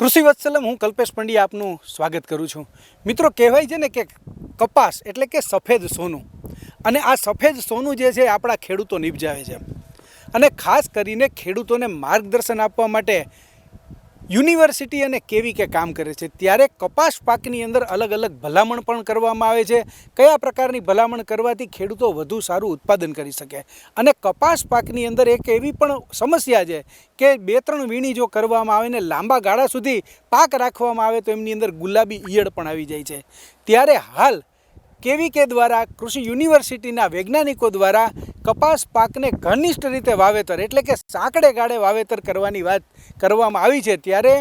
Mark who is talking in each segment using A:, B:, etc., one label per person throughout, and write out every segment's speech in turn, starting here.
A: કૃષિ વત્સલમ હું કલ્પેશ પંડ્યા આપનું સ્વાગત કરું છું. મિત્રો, કહેવાય છે ને કે કપાસ એટલે કે સફેદ સોનું. અને આ સફેદ સોનું જે છે આપણા ખેડૂતો નિપજાવે છે. અને ખાસ કરીને ખેડૂતોને માર્ગદર્શન આપવા માટે યુનિવર્સિટી અને કેવી કે કામ કરે છે? ત્યારે કપાસ પાકની અંદર અલગ અલગ ભલામણ પણ કરવામાં આવે છે. કયા પ્રકારની ભલામણ કરવાથી ખેડૂતો વધુ સારું ઉત્પાદન કરી શકે? અને કપાસ પાકની અંદર એક એવી પણ સમસ્યા છે કે બે ત્રણ વીણી જો કરવામાં આવે ને લાંબા ગાળા સુધી પાક રાખવામાં આવે તો એમની અંદર ગુલાબી ઈયળ પણ આવી જાય છે. ત્યારે હાલ કેવી કે દ્વારા કૃષિ યુનિવર્સિટીના વૈજ્ઞાનિકો દ્વારા કપાસ પાકને ઘનિષ્ઠ રીતે વાવેતર, એટલે કે સાંકડે ગાળે વાવેતર કરવાની વાત કરવામાં આવી છે, ત્યારે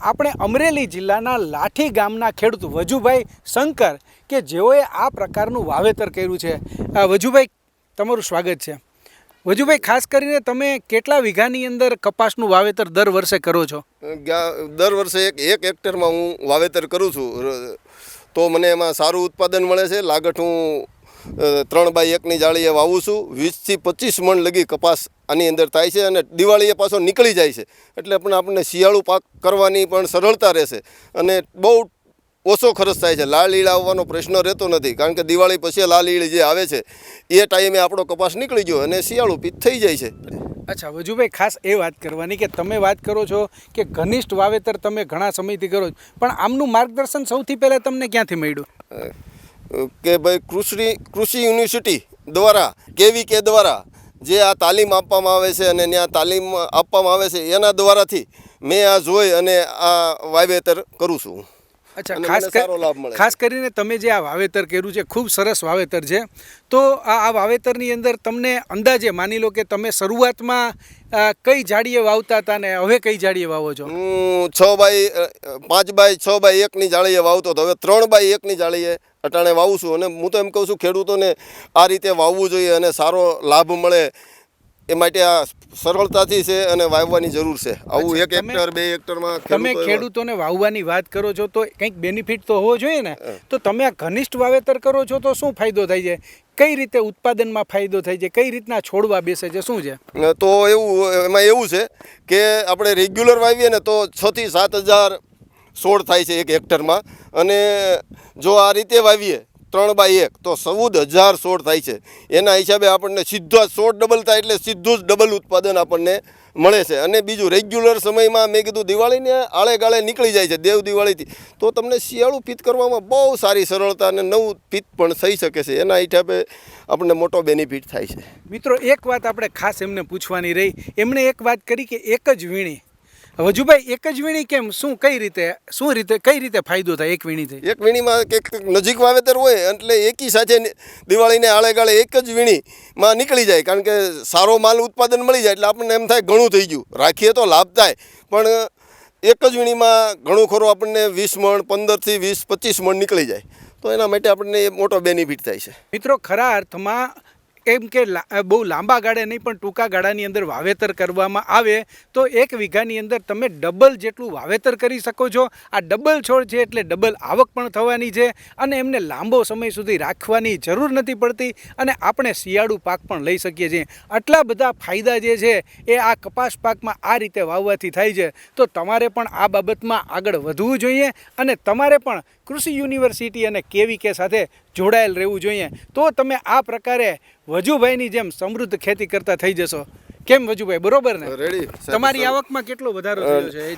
A: આપણે અમરેલી જિલ્લાના લાઠી ગામના ખેડૂત વજુભાઈ શંકર કે જેઓએ આ પ્રકારનું વાવેતર કર્યું છે. વજુભાઈ, તમારું સ્વાગત છે. વજુભાઈ, ખાસ કરીને તમે કેટલા વીઘાની અંદર કપાસનું વાવેતર દર વર્ષે કરો છો?
B: દર વર્ષે એક એક હેક્ટરમાં હું વાવેતર કરું છું. તો મને એમાં સારું ઉત્પાદન મળે છે. લાગટ હું ત્રણ બાય એકની જાળીએ વાવું છું. વીસથી પચીસ મણ લગી કપાસ આની અંદર થાય છે અને દિવાળીએ પાછો નીકળી જાય છે. એટલે પણ આપણને શિયાળુ પાક કરવાની પણ સરળતા રહેશે. અને બહુ ઓછો ખર્ચ થાય છે. લાલ ઈળ આવવાનો પ્રશ્ન રહેતો નથી. કારણ કે દિવાળી પછી લાલ ઈળ જે આવે છે, એ ટાઈમે આપણો કપાસ નીકળી ગયો અને શિયાળુ પીત થઈ જાય છે.
A: અચ્છા, વજુભાઈ, ખાસ એ વાત કરવાની કે તમે વાત કરો છો કે ઘનિષ્ઠ વાવેતર તમે ઘણા સમયથી કરો છો, પણ આમનું માર્ગદર્શન સૌથી પહેલાં તમને ક્યાંથી મળ્યું?
B: કે ભાઈ, કૃષિ કૃષિ યુનિવર્સિટી દ્વારા, કેવી કે દ્વારા, જે આ તાલીમ આપવામાં આવે છે અને ત્યાં તાલીમ આપવામાં આવે છે, એના દ્વારાથી મેં આ જોઈ અને આ વાવેતર કરું છું.
A: અચ્છા ખાસ
B: સારો લાભ મળે.
A: ખાસ કરીને તમે જે આ વાવેતર કર્યું છે ખૂબ સરસ વાવેતર છે તો આ આ વાવેતરની અંદર તમને અંદાજે માની લો કે તમે શરૂઆતમાં કઈ જાડીએ વાવતા હતા ને હવે કઈ જાડીએ વાવો છો?
B: હું છ બાય પાંચ બાય છ બાય એકની જાળીએ વાવતો હતો. હવે ત્રણ બાય એકની જાળીએ અટાણે વાવું છું અને હું તો એમ કહું છું ખેડૂતોને આ રીતે વાવવું જોઈએ અને સારો લાભ મળે. એ માટે આ સરળતાથી છે અને વાવવાની જરૂર છે. આવું એક હેક્ટર બે હેક્ટરમાં
A: તમે ખેડૂતોને વાવવાની વાત કરો છો તો કંઈક બેનિફિટ તો હોવો જોઈએ ને? તો તમે આ ઘનિષ્ઠ વાવેતર કરો છો તો શું ફાયદો થાય છે? કઈ રીતે ઉત્પાદનમાં ફાયદો થાય છે? કઈ રીતના છોડવા બેસે છે? શું છે?
B: તો એવું એમાં એવું છે કે આપણે રેગ્યુલર વાવીએ ને તો છ થી સાત હજાર છોડ થાય છે એક હેક્ટરમાં અને જો આ રીતે વાવીએ ત્રણ બાય એક, તો ચૌદ હજાર છોડ થાય છે. એના હિસાબે આપણને સીધો છોડ ડબલ થાય એટલે સીધું જ ડબલ ઉત્પાદન આપણને મળે છે. અને બીજું રેગ્યુલર સમયમાં મેં કીધું, દિવાળીને આળે ગાળે નીકળી જાય છે, દેવ દિવાળીથી. તો તમને શિયાળું પિત્ત કરવામાં બહુ સારી સરળતા અને નવું પિત્ત પણ થઈ શકે છે. એના હિસાબે આપણને મોટો બેનિફિટ થાય છે.
A: મિત્રો, એક વાત આપણે ખાસ એમને પૂછવાની રહી. એમણે એક વાત કરી કે એક જ વીણી. વજુભાઈ એક જ વીણી કેમ? શું કઈ રીતે શું રીતે કઈ રીતે ફાયદો થાય એક વીણીથી?
B: એક વીણીમાં કંઈક નજીક વાવેતર હોય એટલે એકી સાથે ની- દિવાળીને આળે ગાળે એક જ વીણીમાં નીકળી જાય કારણ કે સારો માલ ઉત્પાદન મળી જાય એટલે આપણને એમ થાય ઘણું થઈ ગયું. રાખીએ તો લાભ થાય પણ એક જ વીણીમાં ઘણું ખરું આપણને વીસ મણ પંદરથી વીસ પચીસ મણ નીકળી જાય. તો એના માટે આપણને એ મોટો બેનિફિટ થાય છે.
A: મિત્રો ખરા અર્થમાં એમ કે બહુ લાંબા ગાળે નહીં, પણ ટૂંકા ગાળાની અંદર વાવેતર કરવામાં આવે, તો એક વીઘાની અંદર તમે ડબલ જેટલું વાવેતર કરી શકો છો. આ ડબલ છોડ છે એટલે ડબલ આવક પણ થવાની છે અને એમને લાંબો સમય સુધી રાખવાની જરૂર નથી પડતી અને આપણે શિયાળુ પાક પણ લઈ શકીએ છીએ. આટલા બધા ફાયદા જે છે એ આ કપાસ પાકમાં આ રીતે વાવવાથી થાય છે. તો તમારે પણ આ બાબતમાં આગળ વધવું જોઈએ અને તમારે પણ કૃષિ યુનિવર્સિટી અને કેવીકે સાથે જોડાયેલ રહેવું જોઈએ. તો તમે આ પ્રકારે વજુભાઈની જેમ સમૃદ્ધ ખેતી કરતા થઈ જશો. કેમ વજુભાઈ બરોબર ને?
B: રેડી.
A: તમારી આવકમાં કેટલો વધારો થયો છે?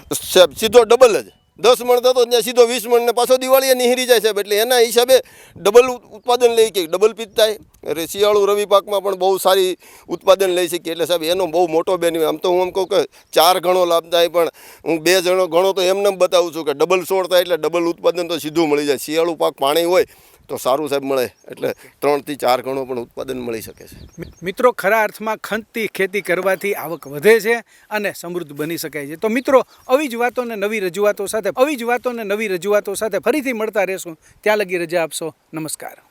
B: સીધો ડબલ જ. દસ મણ થતો ત્યાં સીધો વીસ મણ ને પાછો દિવાળીએ નિહરી જાય સાહેબ. એટલે એના હિસાબે ડબલ ઉત્પાદન લઈ કે ડબલ પીત થાય. અરે શિયાળુ રવિ પાકમાં પણ બહુ સારી ઉત્પાદન લઈ શકીએ એટલે સાહેબ એનો બહુ મોટો બેનિફિટ આમ તો હું એમ કહું કે ચાર ગણો લાભ થાય પણ હું બે જણો ગણો તો એમને બતાવું છું કે ડબલ સોળ થાય એટલે ડબલ ઉત્પાદન તો સીધું મળી જાય. શિયાળુ પાક પાણી હોય તો સારું સાહેબ મળે એટલે ત્રણથી ચાર ગણો પણ ઉત્પાદન મળી શકે છે.
A: મિત્રો ખરા અર્થમાં ખંતથી ખેતી કરવાથી આવક વધે છે અને સમૃદ્ધ બની શકાય છે. તો મિત્રો, આવી જ વાતોને નવી રજૂઆતો સાથે, આવી જ વાતોને નવી રજૂઆતો સાથે ફરીથી મળતા રહેશું. ત્યાં લગી રજા આપશો. નમસ્કાર.